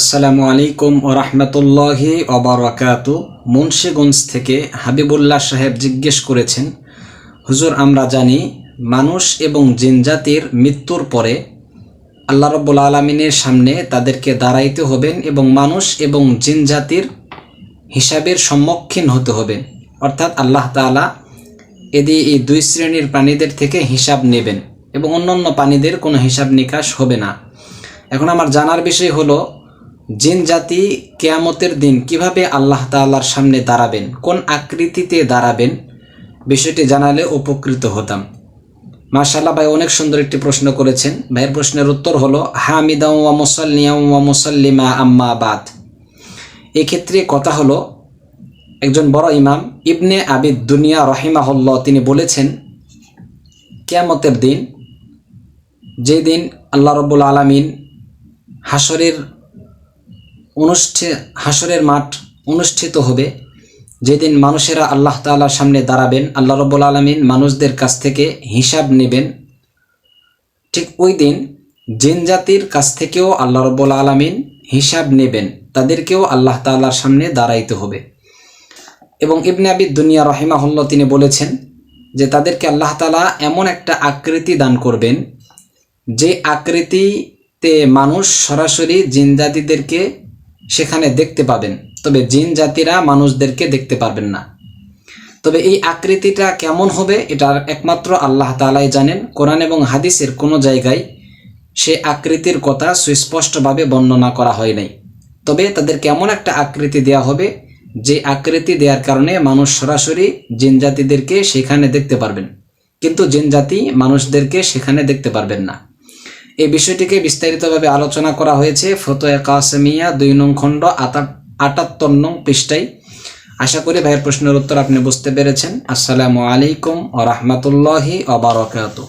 আসসালামু আলাইকুম ও রহমতুল্লাহি অবরাকাত মুন্সীগঞ্জ থেকে হাবিবুল্লাহ সাহেব জিজ্ঞেস করেছেন, হুজুর, আমরা জানি মানুষ এবং জিনজাতির মৃত্যুর পরে আল্লাহ রব্বুল আলমিনের সামনে তাদেরকে দাঁড়াইতে হবেন এবং মানুষ এবং জিনজাতির হিসাবের সম্মুখীন হতে হবেন। অর্থাৎ আল্লাহ তাআলা এদি এই দুই শ্রেণির প্রাণীদের থেকে হিসাব নেবেন এবং অন্যান্য প্রাণীদের কোনো হিসাব নিকাশ হবে না। এখন আমার জানার বিষয় হলো জিন জাতি কেয়ামতের দিন কীভাবে আল্লাহ তাআলার সামনে দাঁড়াবেন? কোন আকৃতিতে দাঁড়াবেন? বিষয়টি জানালে উপকৃত হতাম। মাশাল্লাহ ভাই অনেক সুন্দর একটি প্রশ্ন করেছেন। ভাইয়ের প্রশ্নের উত্তর হলো হামিদাউ ওয়া মুসাল্লিয়াম ওয়া মুসাল্লিমা আম্মা বাদ। এক্ষেত্রে কথা হলো, একজন বড় ইমাম ইবনে আবিদ দুনিয়া রহিমাহল্লাহ তিনি বলেছেন, কেয়ামতের দিন যেই দিন আল্লাহ রব্বুল আলামিন হাসরের অনুষ্ঠে হাসরের মাঠ অনুষ্ঠিত হবে। যেদিন মানুষেরা আল্লাহ তাআলার সামনে দাঁড়াবেন, আল্লাহ রব্বুল আলমিন মানুষদের কাছ থেকে হিসাব নেবেন। ঠিক ওই দিন জিন জাতির কাছ থেকেও আল্লাহ রব্বুল আলমিন হিসাব নেবেন। তাদেরকেও আল্লাহ তাআলার সামনে দাঁড়াইতে হবে। এবং ইবনে আবিদ দুনিয়া রহিমাহুল্লাহ তিনি বলেছেন যে, তাদেরকে আল্লাহ তালা এমন একটা আকৃতি দান করবেন, যে আকৃতিতে মানুষ সরাসরি জিন জাতিদেরকে সেখানে দেখতে পাবেন। তবে জিন জাতিরা মানুষদেরকে দেখতে পারবেন না। তবে এই আকৃতিটা কেমন হবে, এটার একমাত্র আল্লাহ তালাই জানেন। কোরআন এবং হাদিসের কোনো জায়গায় সে আকৃতির কথা সুস্পষ্টভাবে বর্ণনা করা হয় নাই। তবে তাদের কেমন একটা আকৃতি দেয়া হবে, যে আকৃতি দেওয়ার কারণে মানুষ সরাসরি জিন জাতিদেরকে সেখানে দেখতে পারবেন। কিন্তু জিন জাতি মানুষদেরকে সেখানে দেখতে পারবেন না। এই বিষয়টিকে বিস্তারিতভাবে আলোচনা করা হয়েছে ফতোয়া কাসেমিয়া দুই নং খণ্ড আটাত্তর নং পৃষ্ঠায়। আশা করি ভাইয়ের প্রশ্নের উত্তর আপনি বুঝতে পেরেছেন। আসসালামু আলাইকুম ও রহমতুল্লাহি অবরাকাতু